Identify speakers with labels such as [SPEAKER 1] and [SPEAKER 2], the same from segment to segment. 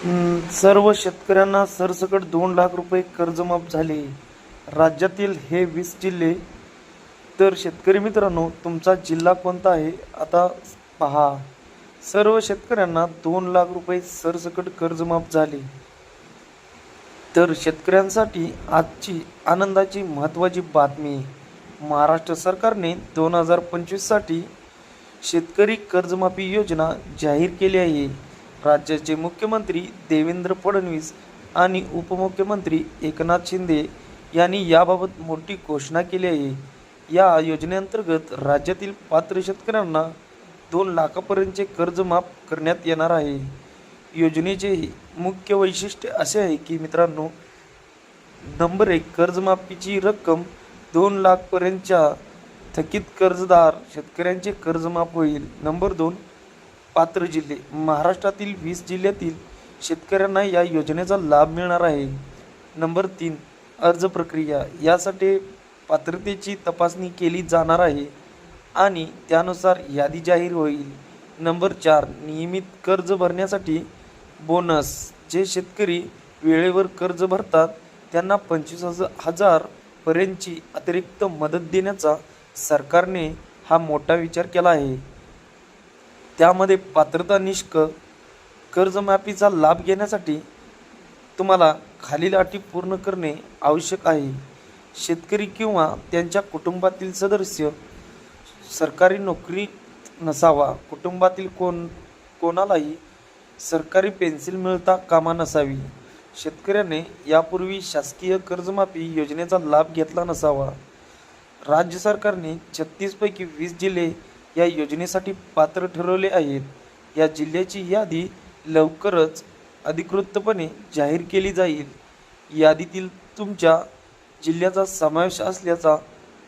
[SPEAKER 1] सर्व शेतकऱ्यांना सरसकट दोन लाख रुपये कर्जमाफ झाले. राज्यातील हे वीस जिल्हे तर शेतकरी मित्रांनो तुमचा जिल्हा कोणता आहे आता पहा. सर्व शेतकऱ्यांना दोन लाख रुपये सरसकट कर्जमाफ झाले. तर शेतकऱ्यांसाठी आजची आनंदाची महत्त्वाची बातमी. महाराष्ट्र सरकारने दोन हजार पंचवीससाठी शेतकरी कर्जमाफी योजना जाहीर केली आहे. राज्याचे मुख्यमंत्री देवेंद्र फडणवीस आणि उपमुख्यमंत्री एकनाथ शिंदे यांनी याबाबत मोठी घोषणा केली आहे. या योजनेअंतर्गत राज्यातील पात्र शेतकऱ्यांना दोन लाखापर्यंतचे कर्ज माफ करण्यात येणार आहे. योजनेचे मुख्य वैशिष्ट्य असे आहे की मित्रांनो नंबर एक कर्जमाफीची रक्कम दोन लाखपर्यंतच्या थकीत कर्जदार शेतकऱ्यांचे कर्ज माफ होईल. नंबर दोन पात्र जिल्हे. महाराष्ट्रातील वीस जिल्ह्यातील शेतकऱ्यांना या योजनेचा लाभ मिळणार आहे. नंबर तीन अर्ज प्रक्रिया. यासाठी पात्रतेची तपासणी केली जाणार आहे आणि त्यानुसार यादी जाहीर होईल. नंबर चार नियमित कर्ज भरण्यासाठी बोनस जे शेतकरी वेळेवर कर्ज भरतात त्यांना पंचवीस हजार हजारपर्यंतची अतिरिक्त मदत देण्याचा सरकारने हा मोठा विचार केला आहे. त्यामध्ये पात्रता निष्क कर्जमाफीचा लाभ घेण्यासाठी तुम्हाला खालील अटी पूर्ण करणे आवश्यक आहे. शेतकरी किंवा त्यांच्या कुटुंबातील सदस्य सरकारी नोकरीत नसावा कुटुंबातील कोण कोणालाही सरकारी पेन्सिल मिळता कामा नसावी. शेतकऱ्याने यापूर्वी शासकीय कर्जमाफी योजनेचा लाभ घेतला नसावा. राज्य सरकारने छत्तीसपैकी वीस जिल्हे या योजनेसाठी पात्र ठरवले आहेत. या जिल्ह्याची यादी लवकरच अधिकृतपणे जाहीर केली जाईल. यादीतील तुमच्या जिल्ह्याचा समावेश असल्याचा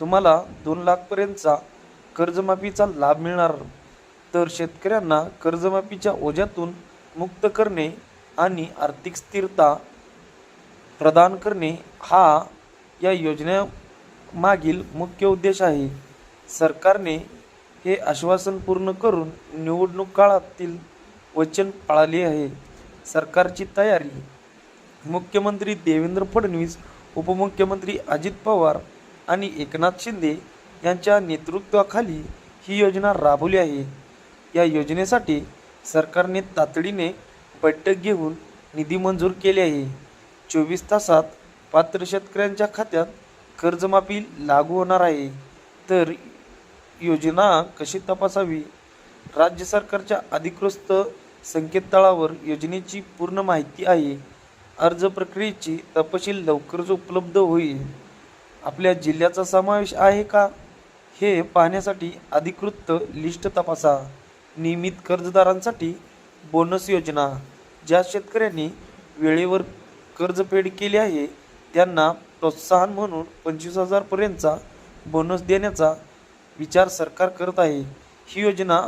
[SPEAKER 1] तुम्हाला दोन लाखपर्यंतचा कर्जमाफीचा लाभ मिळणार. तर शेतकऱ्यांना कर्जमाफीच्या ओझ्यातून मुक्त करणे आणि आर्थिक स्थिरता प्रदान करणे हा या योजनेमागील मुख्य उद्देश आहे. सरकारने हे आश्वासन पूर्ण करून निवडणूक काळातील वचन पाळले आहे. सरकारची तयारी. मुख्यमंत्री देवेंद्र फडणवीस उपमुख्यमंत्री अजित पवार आणि एकनाथ शिंदे यांच्या नेतृत्वाखाली ही योजना राबवली आहे. या योजनेसाठी सरकारने तातडीने बैठक घेऊन निधी मंजूर केले आहे. चोवीस तासात पात्र शेतकऱ्यांच्या खात्यात कर्जमाफी लागू होणार आहे. तर योजना कशी तपासावी? राज्य सरकारच्या अधिकृत संकेतस्थळावर योजनेची पूर्ण माहिती आहे. अर्ज प्रक्रियेची तपशील लवकरच उपलब्ध होईल. आपल्या जिल्ह्याचा समावेश आहे का? हे पाहण्यासाठी अधिकृत लिस्ट तपासा. नियमित कर्जदारांसाठी बोनस योजना. ज्या शेतकऱ्यांनी वेळेवर कर्जफेड केली आहे त्यांना प्रोत्साहन म्हणून पंचवीस हजारपर्यंतचा बोनस देण्याचा विचार सरकार करत आहे. ही योजना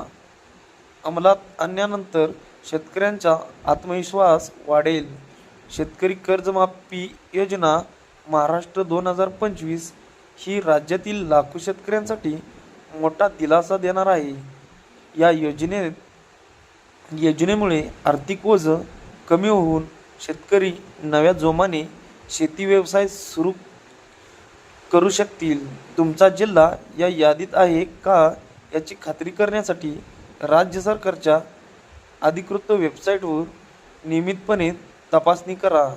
[SPEAKER 1] अंमलात आणल्यानंतर शेतकऱ्यांचा आत्मविश्वास वाढेल. शेतकरी कर्जमाफी योजना महाराष्ट्र दोन हजार पंचवीस ही राज्यातील लाखो शेतकऱ्यांसाठी मोठा दिलासा देणार आहे. या योजनेत योजनेमुळे आर्थिक ओझ कमी होऊन शेतकरी नव्या जोमाने शेती व्यवसाय सुरू करू शकतील? तुमचा जिल्हा या यादीत आहे का? याची खात्री करण्यासाठी राज्य सरकारच्या अधिकृत वेबसाईटवर नियमितपणे तपासणी करा.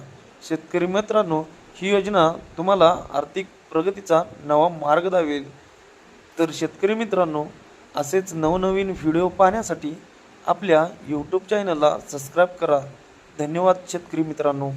[SPEAKER 1] शेतकरी मित्रांनो ही योजना तुम्हाला आर्थिक प्रगतीचा नवा मार्ग दावेल. तर शेतकरी मित्रांनो असेच नवनवीन व्हिडिओ पाहण्यासाठी आपल्या यूट्यूब चॅनलला सबस्क्राईब करा. धन्यवाद शेतकरी मित्रांनो.